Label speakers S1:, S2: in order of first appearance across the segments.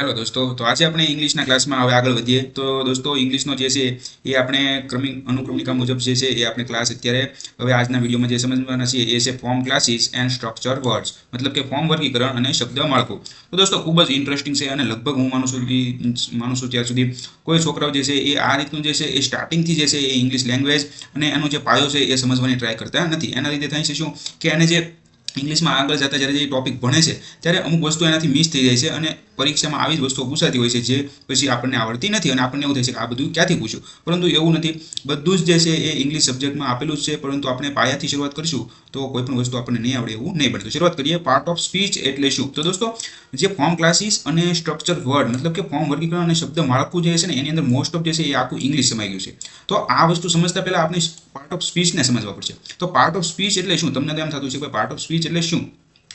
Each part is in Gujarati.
S1: હેલો દોસ્તો, તો આજે આપણે ઇંગ્લિશના ક્લાસમાં હવે આગળ વધીએ. તો દોસ્તો, ઇંગ્લિશનો જે છે એ આપણે ક્રમિક, અનુક્રમિકા મુજબ જે છે એ આપણે ક્લાસ અત્યારે હવે આજના વિડીયોમાં જે સમજવાના છીએ એ છે form classes and structure words. મતલબ કે ફોર્મ વર્ગીકરણ અને શબ્દ માળખું. તો દોસ્તો, ખૂબ જ ઇન્ટરેસ્ટિંગ છે અને લગભગ હું માનું છું માનું છું ત્યાં સુધી કોઈ છોકરાઓ જે છે એ આ રીતનું જે છે એ સ્ટાર્ટિંગથી જે છે એ ઇંગ્લિશ લેંગ્વેજ અને એનો જે પાયો છે એ સમજવાની ટ્રાય કરતા નથી. એના લીધે થાય છે શું? કે એને જે ઇંગ્લિશમાં આગળ જતા જ્યારે જે ટોપિક ભણે છે, ત્યારે અમુક વસ્તુ એનાથી મિસ થઈ જાય છે અને પરીક્ષામાં આવી જ વસ્તુઓ પૂછાતી હોય છે જે પછી આપણને આવડતી નથી અને આપણને એવું થાય છે કે આ બધું ક્યાંથી પૂછ્યું? પરંતુ એવું નથી. બધું જ જે છે એ ઇંગ્લિશ સબ્જેક્ટમાં આપેલું જ છે, પરંતુ આપણે પાયાથી શરૂઆત કરીશું તો કોઈ પણ વસ્તુ આપણને નહીં આવડે એવું નહીં પડતું શરૂઆત કરીએ પાર્ટ ઓફ સ્પીચ એટલે શું? તો દોસ્તો, જે ફોર્મ ક્લાસીસ અને સ્ટ્રક્ચર વર્ડ મતલબ કે ફોર્મ વર્ગીકરણ અને શબ્દ માળખું જે છે ને, એની અંદર મોસ્ટ ઓફ જે છે એ આખું ઇંગ્લિશ સમાઈ ગયું છે. તો આ વસ્તુ સમજતા પહેલાં આપણે પાર્ટ ઓફ સ્પીચને સમજવા પડશે. તો પાર્ટ ઓફ સ્પીચ એટલે શું? તમને એમ થતું છે કે પાર્ટ ઓફ સ્પીચ એટલે શું?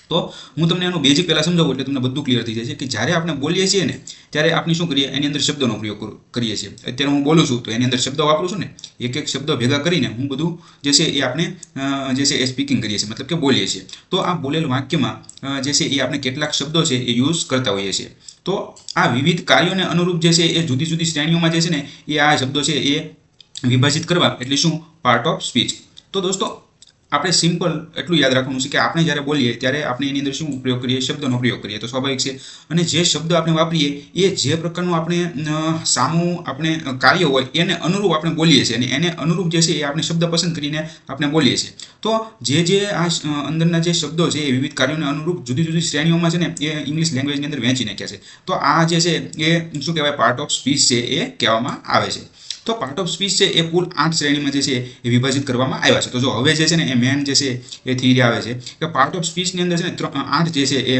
S1: તો હું તમને એનું બેઝિક પહેલાં સમજાવું એટલે તમને બધું ક્લિયર થઈ છે કે જ્યારે આપણે બોલીએ છીએ ને, ત્યારે આપણે શું કરીએ? એની અંદર શબ્દોનો પ્રયોગ કરીએ છીએ. અત્યારે હું બોલું છું તો એની અંદર શબ્દો વાપરું છું ને, એક એક શબ્દ ભેગા કરીને હું બધું જે છે એ આપણે જે છે એ સ્પીકિંગ કરીએ છીએ. મતલબ કે બોલીએ છીએ. તો આ બોલેલ વાક્યમાં જે છે એ આપણે કેટલાક શબ્દો છે એ યુઝ કરતા હોઈએ છીએ. તો આ વિવિધ કાર્યોને અનુરૂપ જે છે એ જુદી જુદી શ્રેણીઓમાં જે છે ને, એ આ શબ્દો છે એ વિભાજિત કરવા એટલે શું? પાર્ટ ઓફ સ્પીચ તો દોસ્તો, આપણે સિમ્પલ એટલું યાદ રાખવાનું છે કે આપણે જ્યારે બોલીએ ત્યારે આપણે એની અંદર શું ઉપયોગ કરીએ? શબ્દનો પ્રયોગ કરીએ. તો સ્વાભાવિક છે. અને જે શબ્દ આપણે વાપરીએ, એ જે પ્રકારનું આપણે સામું આપણે કાર્ય હોય એને અનુરૂપ આપણે બોલીએ છીએ. અને એને અનુરૂપ જે છે એ આપણે શબ્દ પસંદ કરીને આપણે બોલીએ છીએ. તો જે જે આ અંદરના જે શબ્દો છે એ વિવિધ કાર્યોને અનુરૂપ જુદી જુદી શ્રેણીઓમાં છે ને એ ઇંગ્લિશ લેંગ્વેજની અંદર વહેંચી નાખ્યા છે. તો આ જે છે એ શું કહેવાય? પાર્ટ ઓફ સ્પીચ છે એ કહેવામાં આવે છે. તો પાર્ટ ઓફ સ્પીચ છે એ કુલ આઠ શ્રેણીમાં જે છે એ વિભાજિત કરવામાં આવ્યા છે. તો જો હવે જે છે ને એ મેન જે છે એ થિયરી આવે છે કે પાર્ટ ઓફ સ્પીચની અંદર છે ને આઠ જે છે એ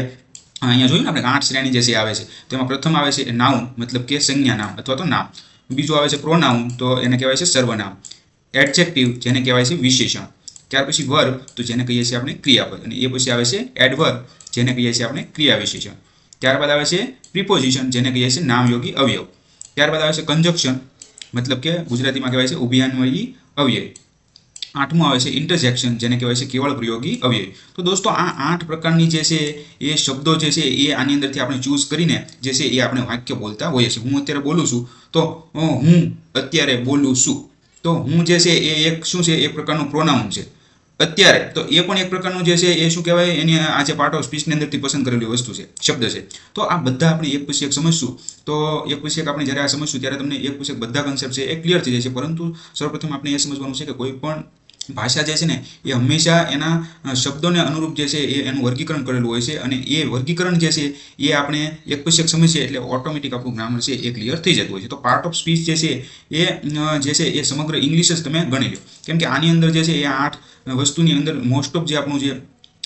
S1: અહીંયા જોયું ને આપણે આઠ શ્રેણી જે છે આવે છે. તેમાં પ્રથમ આવે છે નાઉન મતલબ કે સંજ્ઞા નામ અથવા તો નામ. બીજું આવે છે પ્રોનાઉન તો એને કહેવાય છે સર્વનામ. એડજેક્ટિવ જેને કહેવાય છે વિશેષણ. ત્યાર પછી વર્બ તો જેને કહીએ છીએ આપણે ક્રિયાપદ. અને એ પછી આવે છે એડવર્બ જેને કહીએ છીએ આપણે ક્રિયા વિશેષણ. ત્યારબાદ આવે છે પ્રિપોઝિશન જેને કહીએ છીએ નામયોગી અવયવ. ત્યારબાદ આવે છે કંજક્શન મતલબ કે ગુજરાતીમાં કહેવાય છે ઉભયાન્વયી અવ્યય આઠમું આવે છે ઇન્ટરજેક્શન જેને કહેવાય છે કેવળ પ્રયોગી અવ્યય તો દોસ્તો, આ આઠ પ્રકારની જે છે, એ શબ્દો જે છે, એ આની અંદરથી આપણે ચૂઝ કરીને જે છે, એ આપણે વાક્ય બોલતા હોઈએ છીએ. હું અત્યારે બોલું છું, તો હું અત્યારે બોલું છું. તો હું જે છે, એ એક શું છે એક પ્રકારનું પ્રોનાઉન છે. અત્યારે તો એ પણ એક પ્રકારનું જે છે એ શું કહેવાય, એની આ જે પાર્ટ ઓફ સ્પીચની અંદરથી પસંદ કરેલી વસ્તુ છે, શબ્દ છે. તો આ બધા આપણે એક પછી એક સમજશું. તો એક પછી એક આપણે જ્યારે આ સમજશું ત્યારે તમને એક પછી એક બધા કન્સેપ્ટ છે એ ક્લિયર થઈ જશે પરંતુ સૌપ્રથમ આપણે એ સમજવાનું છે કે કોઈ પણ ભાષા જે છે ને, એ હંમેશા એના શબ્દોને અનુરૂપ જે છે એ એનું વર્ગીકરણ કરેલું હોય છે અને એ વર્ગીકરણ જે છે એ આપણે એક પછી એક સમજીએ એટલે ઓટોમેટિક આપણું ગ્રામર છે એ ક્લિયર થઈ જતું હોય છે. તો પાર્ટ ઓફ સ્પીચ જે છે એ જે છે એ સમગ્ર ઇંગ્લિશ જ તમે ગણી લો. કેમ કે આની અંદર જે છે એ આઠ વસ્તુની અંદર મોસ્ટ ઓફ જે આપણું જે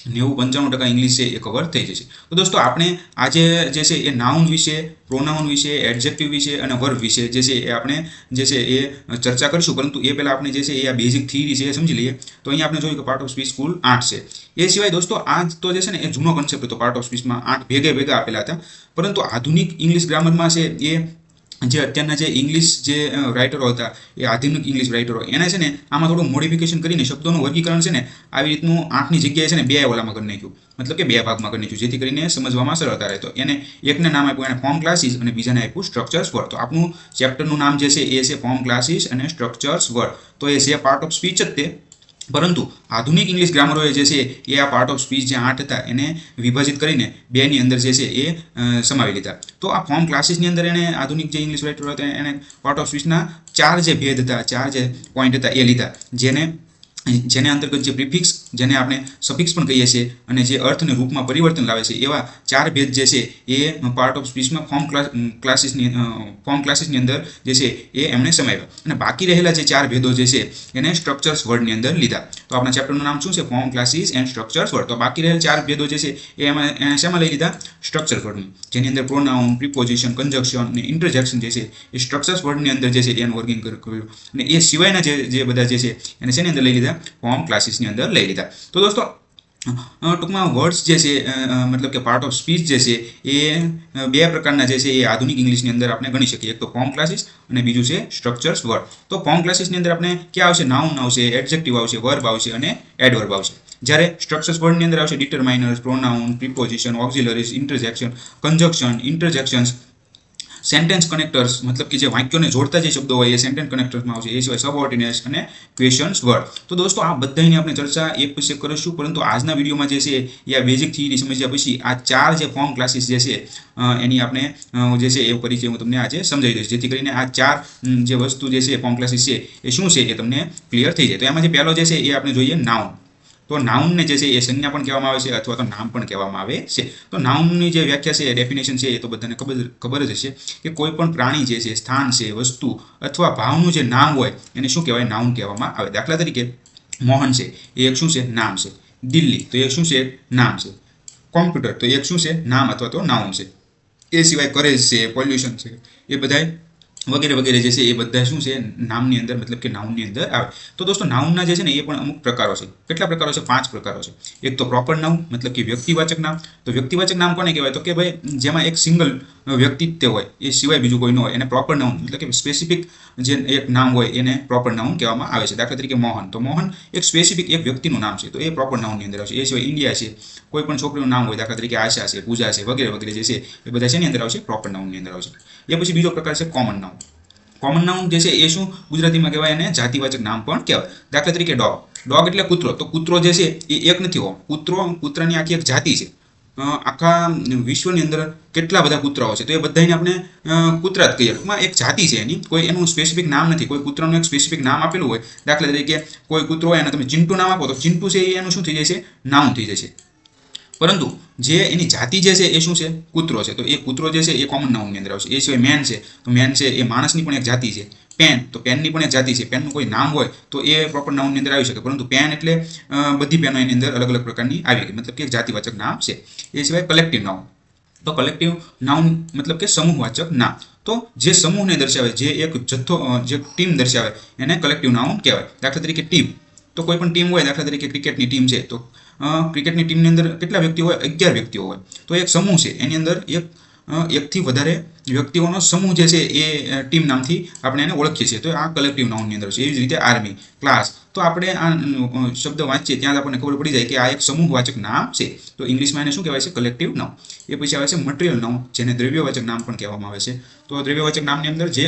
S1: નેવું પંચાણું ટકા ઇંગ્લિશ છે એ કવર થઈ જશે. તો દોસ્તો, આપણે આજે જે છે એ નાઉન વિશે પ્રોનાઉન વિશે એડજેક્ટિવ વિશે અને વર્બ વિશે જે છે એ આપણે જે છે એ ચર્ચા કરીશું. પરંતુ એ પહેલાં આપણે જે છે એ આ બેઝિક થિયરી છે એ સમજી લઈએ. તો અહીંયા આપણે જોયું કે પાર્ટ ઓફ સ્પીચ કુલ આઠ છે. એ સિવાય દોસ્તો આ તો જે છે ને એ જૂનો કન્સેપ્ટ હતો. પાર્ટ ઓફ સ્પીચમાં આઠ ભેગે ભેગા આપેલા હતા. પરંતુ આધુનિક ઇંગ્લિશ ગ્રામરમાં છે એ જે અત્યારના જે ઇંગ્લિશ જે રાઇટરો હતા, એ આધુનિક ઇંગ્લિશ રાઇટરો એને છે ને આમાં થોડું મોડિફિકેશન કરીને શબ્દોનું વર્ગીકરણ છે ને આવી રીતનું આંખની જગ્યાએ છે ને બે ઓલામાં કરી નાખ્યું. મતલબ કે બે ભાગમાં કરી નાખ્યું, જેથી કરીને સમજવામાં સરળતા રહેતો એને એકને નામ આપ્યું, એને ફોર્મ ક્લાસીસ અને બીજાને આપ્યું સ્ટ્રક્ચર્સ વર્ડ તો આપણું ચેપ્ટરનું નામ જે છે એ છે ફોર્મ ક્લાસીસ અને સ્ટ્રક્ચર્સ વર્ડ તો એ છે પાર્ટ ઓફ સ્પીચ જ તે. પરંતુ આધુનિક ઇંગ્લિશ ગ્રામરોએ જે છે, એ આ પાર્ટ ઓફ સ્પીચ જે આઠ હતા, એને વિભાજિત કરીને બેની અંદર જે છે, એ સમાવી લીધા. તો આ ફોર્મ ક્લાસીસની અંદર એણે આધુનિક જે ઇંગ્લિશ રાઇટર હતા, એને પાર્ટ ઓફ સ્પીચના ચાર જે ભેદ હતા, ચાર જે પોઈન્ટ હતા, એ લીધા, જેને જેને અંતર્ગત જે પ્રિફિક્સ, જેને આપણે સફિક્સ પણ કહીએ છીએ અને જે અર્થને રૂપમાં પરિવર્તન લાવે છે, એવા ચાર ભેદ જે છે, એ પાર્ટ ઓફ સ્પીચમાં ફોર્મ ક્લાસીસની ફોર્મ ક્લાસીસની અંદર જે છે, એ એમણે સમાવ્યા. અને બાકી રહેલા જે ચાર ભેદો જે છે, એને સ્ટ્રક્ચર્સ વર્ડની અંદર લીધા. તો આપણા ચેપ્ટરનું નામ શું છે? Form classes and structures word તો બાકી રહેલા ચાર ભેદો જે છે, એ એમાં શેમાં લઈ લીધા? સ્ટ્રક્ચર વર્ડની જેની અંદર પ્રોનાઉન પ્રિપોઝિશન કન્જક્શન અને ઇન્ટરજેક્શન જે છે, એ સ્ટ્રક્ચર્સ વર્ડની અંદર જે છે, એનું વર્ગિંગ કર્યું. અને એ સિવાયના જે જે બધા જે છે, એને શેની અંદર લઈ લીધા? ફોર્મ ક્લાસીસની અંદર લઈ લીધા. તો દોસ્તો ટૂંકમાં વર્ડ્સ જે છે મતલબ કે પાર્ટ ઓફ સ્પીચ જે છે, એ બે પ્રકારના જે છે, એ આધુનિક ઇંગ્લિશની અંદર આપણે ગણી શકીએ. એક તો ફોર્મ ક્લાસીસ અને બીજું છે સ્ટ્રક્ચર્સ વર્ડ તો ફોર્મ ક્લાસીસની અંદર આપણે ક્યાં આવશે? નાઉન આવશે એડજેક્ટિવ આવશે વર્બ આવશે અને એડવર્બ આવશે. જ્યારે સ્ટ્રક્ચર્સ વર્ડની અંદર આવશે determiners pronoun preposition auxiliaries interjection conjunction interjections sentence connectors મતલબ કે જે વાક્યોને જોડતા જે શબ્દો હોય એ સેન્ટેન્સ કનેક્ટર્સમાં આવશે. એ સિવાય સબઓર્ડિનેટ્સ અને ક્વેશ્ચન્સ વર્ડ તો દોસ્તો, આ બધાની આપણે ચર્ચા એક પછી કરીશું, પરંતુ આજના વિડીયોમાં જે છે એ આ બેઝિક થિયરી સમજ્યા પછી આ ચાર જે ફોર્મ ક્લાસીસ જે છે એની આપણે જે છે એ પરિચય હું તમને આજે સમજાવી દઈશ. જેથી કરીને આ ચાર જે વસ્તુ જે છે ફોર્મ ક્લાસીસ છે એ શું છે એ તમને ક્લિયર થઈ જાય. તો એમાં જે પહેલો જે છે એ આપણે જોઈએ નાઉન તો નાઉનને જે છે એ સંજ્ઞા પણ કહેવામાં આવે છે અથવા તો નામ પણ કહેવામાં આવે છે. તો નાઉનની જે વ્યાખ્યા છે ડેફિનેશન છે, એ તો બધાને ખબર ખબર જ હશે કે કોઈ પણ પ્રાણી જે છે, સ્થાન છે, વસ્તુ અથવા ભાવનું જે નામ હોય, એને શું કહેવાય? નાઉન કહેવામાં આવે. દાખલા તરીકે, મોહન છે, એ એક શું છે? નામ છે. દિલ્હી, તો એક શું છે? નામ છે. કોમ્પ્યુટર, તો એક શું છે? નામ અથવા તો નાઉન છે. એ સિવાય કરેજ છે પોલ્યુશન છે. એ બધાય વગેરે વગેરે જે છે એ બધા શું છે? નામની અંદર, મતલબ કે નાઉનની અંદર આવે. તો દોસ્તો નાઉનના જે છે ને એ પણ અમુક પ્રકારો છે. કેટલા પ્રકારો છે? પાંચ પ્રકારો છે. એક તો પ્રોપર નાઉન મતલબ કે વ્યક્તિવાચક નામ. તો વ્યક્તિવાચક નામ કોને કહેવાય? તો કે ભાઈ, જેમાં એક સિંગલ વ્યક્તિત્વ હોય, એ સિવાય બીજું કોઈ ન હોય, એને પ્રોપર નાઉન એટલે કે સ્પેસિફિક જે એક નામ હોય, એને પ્રોપર નાઉન કહેવામાં આવે છે. દાખલા તરીકે મોહન. તો મોહન એક સ્પેસિફિક એક વ્યક્તિનું નામ છે. તો એ પ્રોપર નાઉનની અંદર આવશે. એ સિવાય ઇન્ડિયા છે, કોઈ પણ છોકરીનું નામ હોય, દાખલા તરીકે આશા છે, પૂજા છે, વગેરે વગેરે જે છે, એ બધા શેની અંદર આવશે? પ્રોપર નાઉનની અંદર આવશે. એ પછી બીજો પ્રકાર છે કોમન નાઉન કોમન નાઉન જે છે એ શું? ગુજરાતીમાં કહેવાય એને જાતિવાચક નામ પણ કહેવાય. દાખલા તરીકે ડોગ ડોગ એટલે કૂતરો. તો કૂતરો જે છે એ એક નથી હોવો કૂતરો કૂતરાની આખી એક જાતિ છે. આખા વિશ્વની અંદર કેટલા બધા કૂતરાઓ છે? તો એ બધાને આપણે કૂતરા જ કહીએ. ટૂંકમાં એક જાતિ છે એની. કોઈ એનું સ્પેસિફિક નામ નથી. કોઈ કૂતરાનું એક સ્પેસિફિક નામ આપેલું હોય. દાખલા તરીકે કોઈ કૂતરો હોય એને તમે ચિંટુ નામ આપો તો ચિંટુ છે એનું શું થઈ જશે નામ થઈ જશે પરંતુ જે એની જાતિ જે છે એ શું છે? કૂતરો છે. તો એ કૂતરો જે છે એ કોમન નાઉનની અંદર આવશે. એ સિવાય મેન છે. તો મેન છે એ માણસની પણ એક જાતિ છે. પેન તો પેનની પણ એક જાતિ છે. પેનનું કોઈ નામ હોય તો એ પ્રોપર નાઉનની અંદર આવી શકે. પરંતુ પેન એટલે બધી પેનો એની અંદર અલગ અલગ પ્રકારની આવી ગઈ. મતલબ કે એક જાતિવાચક નામ છે. એ સિવાય કલેક્ટિવ નાઉન તો કલેક્ટિવ નાઉન મતલબ કે સમૂહવાચક નામ. તો જે સમૂહને દર્શાવે, જે એક જથ્થો જે ટીમ દર્શાવે, એને કલેક્ટિવ નાઉન કહેવાય. દાખલા તરીકે ટીમ તો કોઈ પણ ટીમ હોય, દાખલા તરીકે ક્રિકેટની ટીમ છે. તો ક્રિકેટની ટીમની અંદર કેટલા વ્યક્તિઓ હોય? અગિયાર વ્યક્તિઓ હોય. તો એક સમૂહ છે. એની અંદર એક એકથી વધારે વ્યક્તિઓનો સમૂહ જે છે એ ટીમ નામથી આપણે એને ઓળખીએ છીએ. તો આ કલેક્ટિવ નાઉનની અંદર છે. એવી જ રીતે આર્મી ક્લાસ તો આપણે આ શબ્દ વાંચીએ ત્યાં આપણને ખબર પડી જાય કે આ એક સમૂહવાચક નામ છે. તો ઇંગ્લિશમાં એને શું કહેવાય છે? કલેક્ટિવ નામ એ પછી આવે છે મટીરિયલ નામ જેને દ્રવ્યવાચક નામ પણ કહેવામાં આવે છે. તો દ્રવ્યવાચક નામની અંદર જે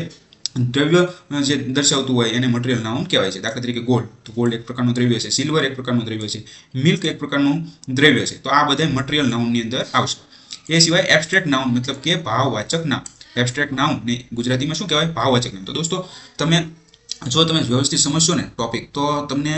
S1: દ્રવ્ય જે દર્શાવતું હોય એને મટીરિયલ નાઉન કહેવાય છે. દાખલા તરીકે ગોલ્ડ તો ગોલ્ડ એક પ્રકારનું દ્રવ્ય છે. સિલ્વર એક પ્રકારનું દ્રવ્ય છે. મિલ્ક એક પ્રકારનું દ્રવ્ય છે. તો આ બધા મટીરિયલ નાઉનની અંદર આવશે. એ સિવાય એબસ્ટ્રેક્ટ નાઉન મતલબ કે ભાવવાચક નામ. એબસ્ટ્રેક્ટ નાઉન ને ગુજરાતીમાં શું કહેવાય? ભાવવાચક નામ. તો દોસ્તો, તમે જો તમે વ્યવસ્થિત સમજશો ને ટોપિક તો તમને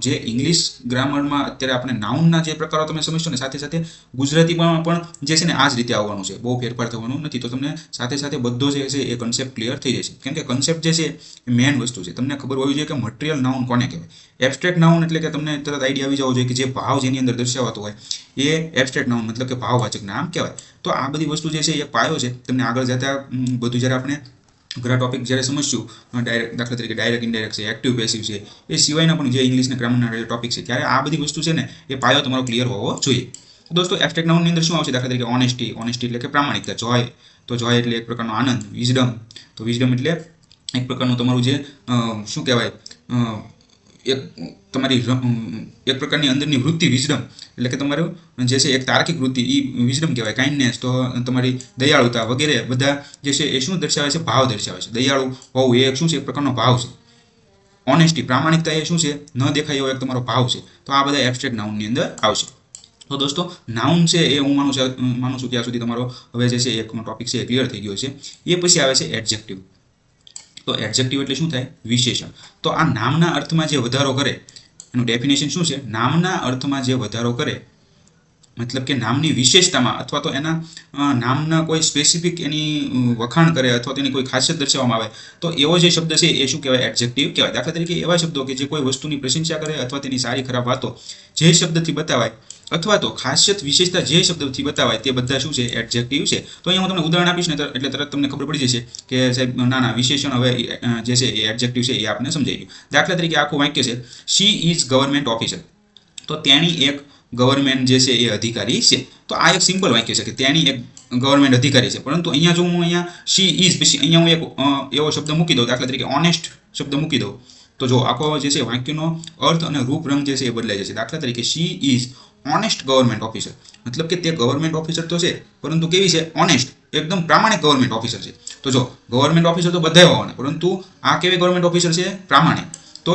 S1: જે ઇંગ્લિશ ગ્રામરમાં અત્યારે આપણે નાઉનના જે પ્રકારો તમે સમજશો ને સાથે સાથે ગુજરાતીમાં પણ જે છે ને આ જ રીતે આવવાનું છે. બહુ ફેરફાર થવાનું નથી. તો તમને સાથે સાથે બધો જે છે એ કન્સેપ્ટ ક્લિયર થઈ જશે. કેમ કે કન્સેપ્ટ જે છે એ મેન વસ્તુ છે. તમને ખબર હોવી જોઈએ કે મટીરિયલ નાઉન કોને કહેવાય? એબસ્ટ્રેક્ટ નાઉન એટલે કે તમને તરત આઈડિયા આવી જવો જોઈએ કે જે ભાવ જેની અંદર દર્શાવાતો હોય, એ એબસ્ટ્રેક્ટ નાઉન મતલબ કે ભાવવાચક નામ કહેવાય. તો આ બધી વસ્તુ જે છે એ પાયો છે. તમને આગળ જતા બધું જ્યારે આપણે ઘણા ટોપિક જ્યારે સમજશું ડાયરેક્ટ દાખલા તરીકે ડાયરેક્ટ ઇન્ડાયરેક્ટ છે એક્ટિવ પેસિવ છે, એ સિવાયના પણ જે ઇંગ્લિશના ગ્રામરના ટોપિક છે, ત્યારે આ બધી વસ્તુ છે ને, એ પાયો તમારો ક્લિયર હોવો જોઈએ. દોસ્તો એબસ્ટ્રેક્ટ નાઉનની અંદર શું આવશે? દાખલા તરીકે ઓનેસ્ટી ઓનેસ્ટી એટલે કે પ્રામાણિકતા જોય તો જોય એટલે એક પ્રકારનો આનંદ વિઝડમ તો વિઝડમ એટલે એક પ્રકારનું તમારું જે શું કહેવાય? એક તમારી એક પ્રકારની અંદરની વૃત્તિ વિઝડમ એટલે કે તમારું જે છે એક તાર્કિક વૃત્તિ એ વિઝડમ કહેવાય કાઇન્ડનેસ તો તમારી દયાળુતા વગેરે બધા જે છે એ શું દર્શાવે છે? ભાવ દર્શાવે છે. દયાળુ હોવું એ શું છે? એક પ્રકારનો ભાવ છે. ઓનેસ્ટી પ્રામાણિકતા એ શું છે? ન દેખાય એવો એક તમારો ભાવ છે. તો આ બધા એબસ્ટ્રેક્ટ નાઉનની અંદર આવશે. તો દોસ્તો નાઉન છે એ હું માનું છું માનું છું ત્યાં સુધી તમારો હવે જે છે એક ટોપિક છે એ ક્લિયર થઈ ગયો છે. એ પછી આવે છે એડજેક્ટિવ તો એડજેક્ટિવ એટલે શું થાય? વિશેષણ. તો આ નામના અર્થમાં જે વધારો કરે, એનું ડેફિનેશન શું છે? નામના અર્થમાં જે વધારો કરે, મતલબ કે નામની વિશેષતામાં અથવા તો એના નામના કોઈ સ્પેસિફિક એની વખાણ કરે અથવા તેની કોઈ ખાસિયત દર્શાવવામાં આવે, તો એવો જે શબ્દ છે એ શું કહેવાય? એડજેક્ટિવ કહેવાય. દાખલા તરીકે એવા શબ્દો કે જે કોઈ વસ્તુની પ્રશંસા કરે અથવા તેની સારી ખરાબ વાતો, જે શબ્દથી બતાવાય અથવા તો ખાસિયત વિશેષતા જે શબ્દથી બતાવાય તે બધા શું છે? એડજેક્ટિવ છે. તો અહીંયા હું તમને ઉદાહરણ આપીશ ને એટલે તરત તમને ખબર પડી જશે કે સાહેબ ના ના વિશેષણ હવે જે છે એ એડજેક્ટિવ છે એ આપણને સમજાઈ ગયું. દાખલા તરીકે આખું વાક્ય છે શી ઇઝ ગવર્મેન્ટ ઓફિસર તો તેણી એક ગવર્મેન્ટ જે છે એ અધિકારી છે. તો આ એક સિમ્પલ વાક્ય છે કે તેણી એક ગવર્મેન્ટ અધિકારી છે. પરંતુ અહીંયા જો હું અહીંયા શી ઇઝ પછી અહીંયા હું એક એવો શબ્દ મૂકી દઉં, દાખલા તરીકે ઓનેસ્ટ શબ્દ મૂકી દઉં. તો જો આખો જે છે વાક્યનો અર્થ અને રૂપ રંગ જે છે એ બદલાઈ જશે. દાખલા તરીકે she is honest government officer મતલબ કે તે ગવર્મેન્ટ ઓફિસર તો છે, પરંતુ કેવી છે? ઓનેસ્ટ એકદમ પ્રામાણિક ગવર્મેન્ટ ઓફિસર છે. તો જો ગવર્મેન્ટ ઓફિસર તો બધા હોવાના, પરંતુ આ કેવી ગવર્મેન્ટ ઓફિસર છે? પ્રામાણિક. તો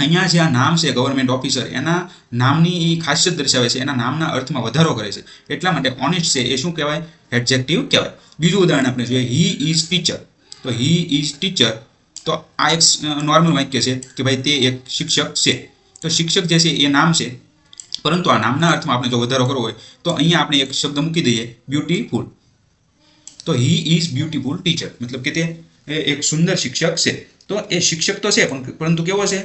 S1: અહીંયા જે આ નામ છે ગવર્મેન્ટ ઓફિસર એના નામની એ ખાસિયત દર્શાવે છે, એના નામના અર્થમાં વધારો કરે છે. એટલા માટે ઓનેસ્ટ છે એ શું કહેવાય? એડજેક્ટિવ કહેવાય. બીજું ઉદાહરણ આપણે જોઈએ હી ઇઝ ટીચર તો હી ઇઝ ટીચર તો આ એક નોર્મલ વાક્ય છે કે ભાઈ તે એક શિક્ષક છે. તો શિક્ષક જે છે એ નામ છે? પરંતુ આ નામના અર્થમાં આપણે જો વધારો કરવો હોય, તો અહીંયા આપણે એક શબ્દ મૂકી દઈએ બ્યુટીફુલ તો હી ઇઝ બ્યુટીફુલ ટીચર મતલબ કે તે એક સુંદર શિક્ષક છે. તો એ શિક્ષક તો છે, પણ પરંતુ કેવો છે?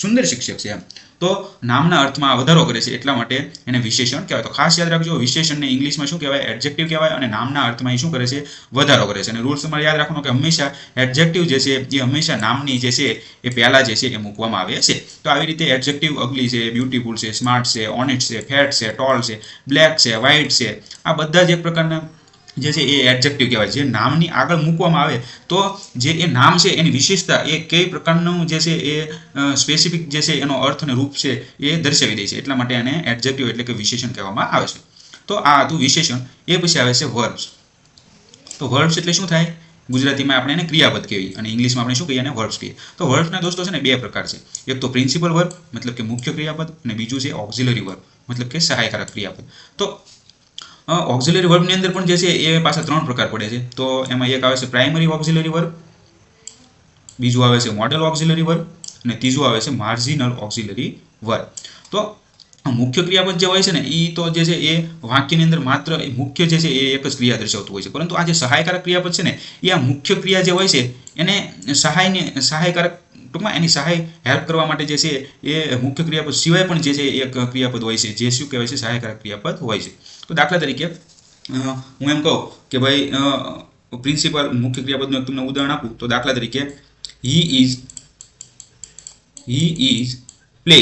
S1: સુંદર શિક્ષક છે તો નામના અર્થમાં વધારો કરે છે એટલા માટે એને વિશેષણ કહેવાય. તો ખાસ યાદ રાખજો, વિશેષણને ઇંગ્લિશમાં શું કહેવાય? એડજેક્ટિવ કહેવાય અને નામના અર્થમાં એ શું કરે છે? વધારો કરે છે. અને રૂલ્સ તમારે યાદ રાખવાનો કે હંમેશા એડજેક્ટિવ જે છે એ હંમેશા નામની જે છે, એ પહેલાં જે છે એ મૂકવામાં આવે છે. તો આવી રીતે એડજેક્ટિવ અગલી છે બ્યુટીફુલ છે સ્માર્ટ છે ઓનેસ્ટ છે ફેટ છે ટોલ છે બ્લેક છે વ્હાઇટ છે. આ બધા જ એક પ્રકારના જે છે એ એડજેક્ટિવ કહેવાય. જે નામની આગળ મૂકવામાં આવે, તો જે એ નામ છે એની વિશેષતા એ કઈ પ્રકારનું જે છે એ સ્પેસિફિક જે છે એનો અર્થ અને રૂપ છે એ દર્શાવી દે છે. એટલા માટે એને એડજેક્ટિવ એટલે કે વિશેષણ કહેવામાં આવે છે. તો આ હતું વિશેષણ. એ પછી આવે છે વર્બ્સ તો વર્બ્સ એટલે શું થાય? ગુજરાતીમાં આપણે એને ક્રિયાપદ કહીએ અને ઇંગ્લિશમાં આપણે શું કહીએ? એને વર્બ્સ કહીએ. તો વર્બ્સના દોસ્તો છે ને બે પ્રકાર છે. એક તો પ્રિન્સિપલ વર્બ મતલબ કે મુખ્ય ક્રિયાપદ, અને બીજું છે ઓક્ઝિલરી વર્બ મતલબ કે સહાયકારક ક્રિયાપદ. તો ઓક્ઝિલરી વર્બની અંદર પણ જે છે, એ પાછા ત્રણ પ્રકાર પડે છે. તો એમાં એક આવે છે પ્રાઇમરી ઓક્ઝિલરી વર્બ બીજું આવે છે મોડલ ઓક્ઝિલરી વર્બ અને ત્રીજું આવે છે માર્જિનલ ઓક્ઝિલરી વર્બ તો મુખ્ય ક્રિયાપદ જે હોય છે ને એ તો જે છે, એ વાક્યની અંદર માત્ર મુખ્ય જે છે, એ એક જ ક્રિયા દર્શાવતું હોય છે. પરંતુ આ જે સહાયકારક ક્રિયાપદ છે ને એ આ મુખ્ય ક્રિયા જે હોય છે, એને સહાયને, સહાયકારક ટૂંકમાં એની સહાય હેલ્પ કરવા માટે જે છે એ મુખ્ય ક્રિયાપદ સિવાય પણ જે છે એક ક્રિયાપદ હોય છે. જે શું કહેવાય છે? સહાયકારક ક્રિયાપદ હોય છે. તો દાખલા તરીકે હું એમ કહું કે ભાઈ પ્રિન્સિપલ મુખ્ય ક્રિયાપદનું તમને ઉદાહરણ આપું. તો દાખલા તરીકે he is he is play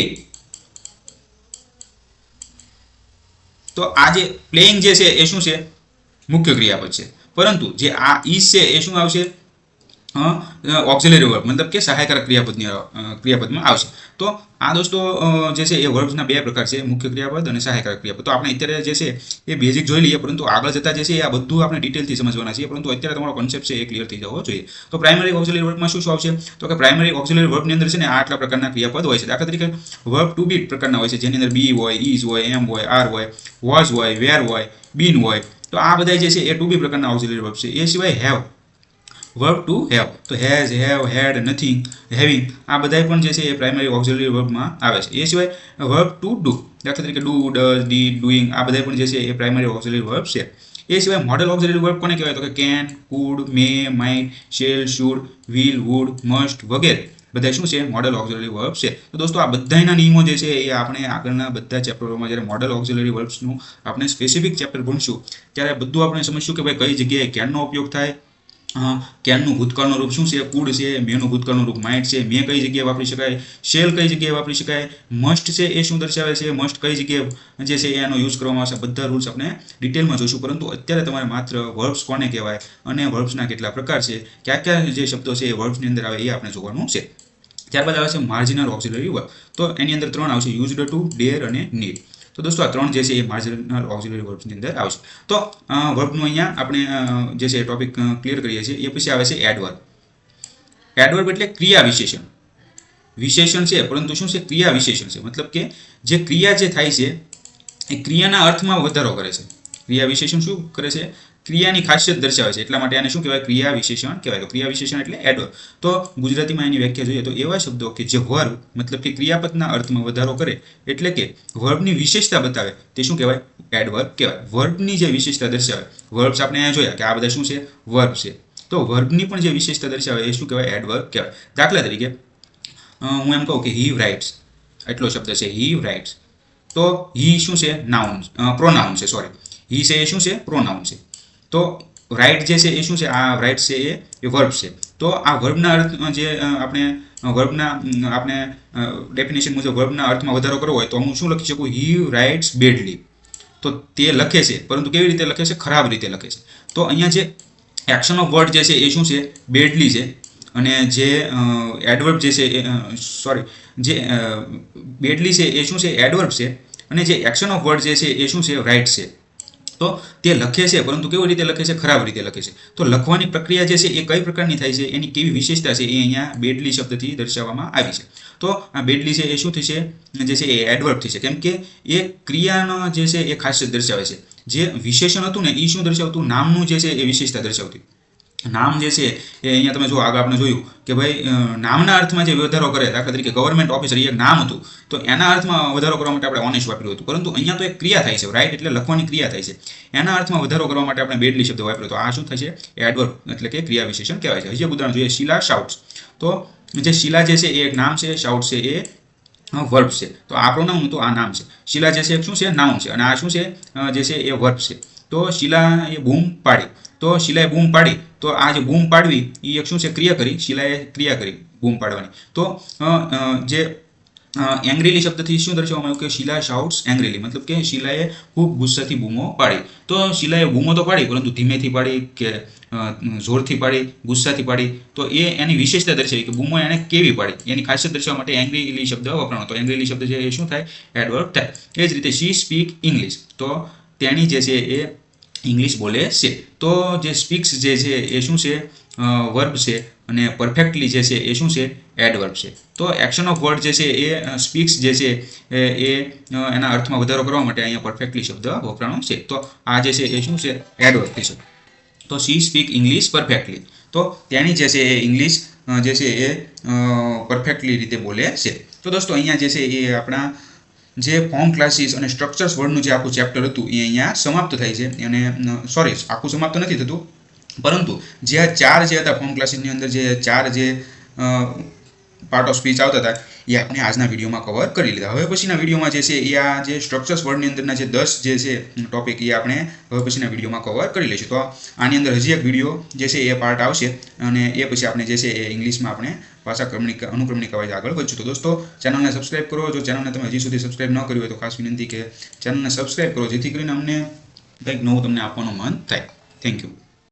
S1: તો આ જે પ્લેઇંગ જે છે એ શું છે? મુખ્ય ક્રિયાપદ છે. પરંતુ જે આ ઇઝ છે એ શું આવશે? ઓક્સિલરી વર્બ મતલબ કે સહાયકારક ક્રિયાપદની ક્રિયાપદમાં આવશે. તો આ દોસ્તો જે છે એ વર્બ્સના બે પ્રકાર છે, મુખ્ય ક્રિયાપદ અને સહાયકારક ક્રિયાપદ. તો આપણે અત્યારે જે છે એ બેઝિક જોઈ લઈએ, પરંતુ આગળ જતા જે છે આ બધું આપણે ડિટેલથી સમજવાના છીએ, પરંતુ અત્યારે તમારો કોન્સેપ્ટ છે એ ક્લિયર થઈ જવો જોઈએ. તો પ્રાઇમરી ઓક્સિલરી વર્બમાં શું શું આવશે તો કે પ્રાઇમરી ઓક્સિલરી વર્બની અંદર છે ને આટલા પ્રકારના ક્રિયાપદ હોય છે. દાખલા તરીકે વર્બ ટુ બી પ્રકારના હોય છે, જેની અંદર બી હોય ઇઝ હોય એમ હોય આર હોય વોઝ હોય વેર હોય બીન હોય. તો આ બધા જે છે એ ટુ બી પ્રકારના ઓક્સિલરી વર્બ છે. એ સિવાય હેવ વર્બ ટુ હેવ તો has have had nothing having આ બધા પણ જે છે એ પ્રાઇમરી ઓક્ઝિલરી વર્બમાં આવે છે. એ સિવાય વર્બ ટુ ડુ દાખલા તરીકે ડુ ડઝ ડી ડુઈંગ આ બધા પણ જે છે એ પ્રાઇમરી ઓક્ઝિલરી વર્બ છે. એ સિવાય મોડેલ ઓક્ઝિલરી વર્બ કોને કહેવાય? તો કે can could may might shall should will would must વગેરે. બધા શું છે? મોડેલ ઓક્ઝિલરી વર્બ છે. તો દોસ્તો આ બધાના નિયમો જે છે એ આપણે આગળના બધા ચેપ્ટરોમાં જ્યારે મોડેલ ઓક્ઝિલરી વર્બ્સનું આપણે સ્પેસિફિક ચેપ્ટર ભણશું, ત્યારે બધું આપણે સમજશું કે ભાઈ કઈ જગ્યાએ કેનનો ઉપયોગ થાય કેનનું ભૂતકાળનું રૂપ શું છે? કુડ છે, મેનું ભૂતકાળનું રૂપ માઇટ છે, મે કઈ જગ્યાએ વાપરી શકાય? શેલ કઈ જગ્યાએ વાપરી શકાય? મસ્ટ છે એ શું દર્શાવે છે? મસ્ટ કઈ જગ્યાએ જે છે એનો યુઝ કરવામાં આવશે? બધા રૂલ્સ આપણે ડિટેલમાં જોઈશું પરંતુ અત્યારે તમારે માત્ર વર્બ્સ કોને કહેવાય અને વર્બ્સના કેટલા પ્રકાર છે? કયા કયા જે શબ્દો છે એ વર્બ્સની અંદર આવે એ આપણે જોવાનું છે. ત્યારબાદ આવે છે માર્જિનલ ઓક્સિલરી વર્બ તો એની અંદર ત્રણ આવશે યુઝડ ટુ ડેર અને નીડ તો દોસ્તો, આ ત્રણ જે છે એ માર્જિનલ ઓક્સિલરી વર્બ્સની અંદર આવશે. તો વર્બનું અહીંયા આપણે જે છે ટોપિક ક્લિયર કરીએ છીએ. એ પછી આવે છે એડવર્બ એડવર્બ એટલે ક્રિયા વિશેષણ. વિશેષણ છે, પરંતુ શું છે? ક્રિયા વિશેષણ છે. મતલબ કે જે ક્રિયા જે થાય છે, એ ક્રિયાના અર્થમાં વધારો કરે છે. ક્રિયા વિશેષણ શું કરે છે? ક્રિયાની ખાસિયત દર્શાવે છે. એટલા માટે આને શું કહેવાય? ક્રિયા વિશેષણ કહેવાય. ક્રિયા વિશેષણ એટલે એડવર્બ તો ગુજરાતીમાં એની વ્યાખ્યા જોઈએ તો એવા શબ્દો કે જે વર્બ મતલબ કે ક્રિયાપદના અર્થમાં વધારો કરે, એટલે કે વર્બની વિશેષતા બતાવે, તે શું કહેવાય? એડવર્બ કહેવાય. વર્બની જે વિશેષતા દર્શાવે વર્બ્સ આપણે અહીંયા જોયા કે આ બધા શું છે? વર્બ છે. તો વર્બની પણ જે વિશેષતા દર્શાવે, એ શું કહેવાય? એડવર્બ કહેવાય. દાખલા તરીકે હું એમ કહું કે હી રાઇટ્સ એટલો શબ્દ છે હી રાઇટ્સ તો હી શું છે? નાઉન પ્રોનાઉન છે સોરી હી છે એ શું છે? પ્રોનાઉન છે. તો રાઇટ જે છે એ શું છે? આ રાઇટ છે એ વર્બ છે. તો આ વર્બના અર્થ જે આપણે વર્બના આપણે ડેફિનેશન મુજબ વર્બના અર્થમાં વધારો કરવો હોય તો હું શું લખી શકું? હી રાઇટ્સ બેડલી તો તે લખે છે, પરંતુ કેવી રીતે લખે છે? ખરાબ રીતે લખે છે. તો અહીંયા જે એક્શન ઓફ વર્ડ જે છે એ શું છે? બેડલી છે. અને જે એડવર્બ જે છે સોરી જે બેડલી છે એ શું છે? એડવર્બ છે. અને જે એક્શન ઓફ વર્ડ જે છે એ શું છે? રાઇટ છે. તો તો લખે છે, પરંતુ કેવી રીતે લખે છે? ખરાબ રીતે લખે છે. તો લખવાની પ્રક્રિયા જે છે, એ કઈ પ્રકારની થાય છે? એની કેવી વિશેષતા છે? એ અહીંયા બેડલી શબ્દથી દર્શાવવામાં આવી છે. તો આ બેડલી છે, એ શું થશે? જે છે, એ એડવર્બ થશે. કેમ કે એ ક્રિયાનો જે છે, એ ખાસિયત દર્શાવે છે. જે વિશેષણ હતું ને એ શું દર્શાવતું? નામનું જે છે, એ વિશેષતા દર્શાવતી. નામ જે છે, એ અહીંયા તમે જો આગળ આપણે જોયું કે ભાઈ નામના અર્થમાં જે વધારો કરે દાખલા તરીકે ગવર્મેન્ટ ઓફિસર એ એક નામ હતું, તો એના અર્થમાં વધારો કરવા માટે આપણે ઓનેસ્ટ વાપર્યું હતું. પરંતુ અહીંયા તો એક ક્રિયા થાય છે રાઈટ એટલે લખવાની ક્રિયા થાય છે. એના અર્થમાં વધારો કરવા માટે આપણે બેડલી શબ્દ વાપર્યો તો આ શું છે એડવર્બ એટલે કે ક્રિયા વિશેષણ કહેવાય છે. હજી ઉદાહરણ જોઈએ, શિલા શાઉટ્સ તો જે શિલા જે છે, એ એક નામ છે શાઉટ છે, એ વર્બ છે. તો આ પ્રોનાઉન તો આ નામ છે. શિલા જે છે શું છે? નાઉન છે. અને આ શું છે? જે છે, એ વર્બ છે. તો શિલા એ બૂમ પાડી. તો શિલાએ બૂમ પાડી. તો આ જે બૂમ પાડવી એ એક શું છે? ક્રિયા કરી, શિલાએ ક્રિયા કરી બૂમ પાડવાની. તો જે એંગ્રીલી શબ્દથી શું દર્શાવવામાં આવ્યું કે શિલા શાઉટ્સ એંગ્રીલી મતલબ કે શિલાએ ખૂબ ગુસ્સાથી બૂમો પાડી. તો શિલાએ બૂમો તો પાડી, પરંતુ ધીમેથી પાડી કે જોરથી પાડી, ગુસ્સાથી પાડી, તો એ એની વિશેષતા દર્શાવી કે બૂમો એણે કેવી પાડી? એની ખાસિયત દર્શાવવા માટે એંગ્રીલી શબ્દ વપરાણો. તો એંગ્રીલી શબ્દ છે એ શું થાય? એડવર્બ થાય. એ જ રીતે શી સ્પીક ઇંગ્લિશ તો તેણી જે છે એ ઇંગ્લિશ બોલે છે. તો જે સ્પીક્સ જે છે એ શું છે? વર્બ છે અને પરફેક્ટલી જે છે એ શું છે? એડવર્બ છે. તો એક્શન ઓફ વર્ડ જે છે એ સ્પીક્સ જે છે એ એના અર્થમાં વધારો કરવા માટે અહીંયા પરફેક્ટલી શબ્દ વપરાણો છે. તો આ જે છે એ શું છે? એડવર્બ શકે તો સી સ્પીક ઇંગ્લિશ પરફેક્ટલી તો તેની જે છે એ ઇંગ્લિશ જે છે એ પરફેક્ટલી રીતે બોલે છે. તો દોસ્તો અહીંયા જે છે એ આપણા જે ફોર્મ ક્લાસીસ અને સ્ટ્રક્ચર્સ વર્ડનું જે આખું ચેપ્ટર હતું, એ અહીંયા સમાપ્ત થાય છે. અને સોરી આખું સમાપ્ત નથી થતું. પરંતુ જે આ ચાર જે હતા ફોર્મ ક્લાસીસની અંદર, જે ચાર જે પાર્ટ ઓફ સ્પીચ આવતા હતા, એ આપણે આજના વિડીયોમાં કવર કરી લીધા. હવે પછીના વિડીયોમાં જે છે, એ આ જે સ્ટ્રક્ચર્સ વર્ડની અંદરના જે દસ જે છે ટોપિક એ આપણે હવે પછીના વિડીયોમાં કવર કરી લઈશું. તો આની અંદર હજી એક વીડિયો જે છે, એ પાર્ટ આવશે. અને એ પછી આપણે જે છે, એ ઇંગ્લિશમાં આપણે ભાષા ક્રમણિકા અનુક્રમણી કવાય આગળ વધશું. તો દોસ્તો ચેનલને સબસ્ક્રાઇબ કરો. જો ચેનલને તમે હજી સુધી સબસ્ક્રાઇબ ન કર્યું હોય તો ખાસ વિનંતી કે ચેનલને સબસ્ક્રાઇબ કરો, જેથી કરીને અમને કંઈક નવું તમને આપવાનું મન થાય. Thank you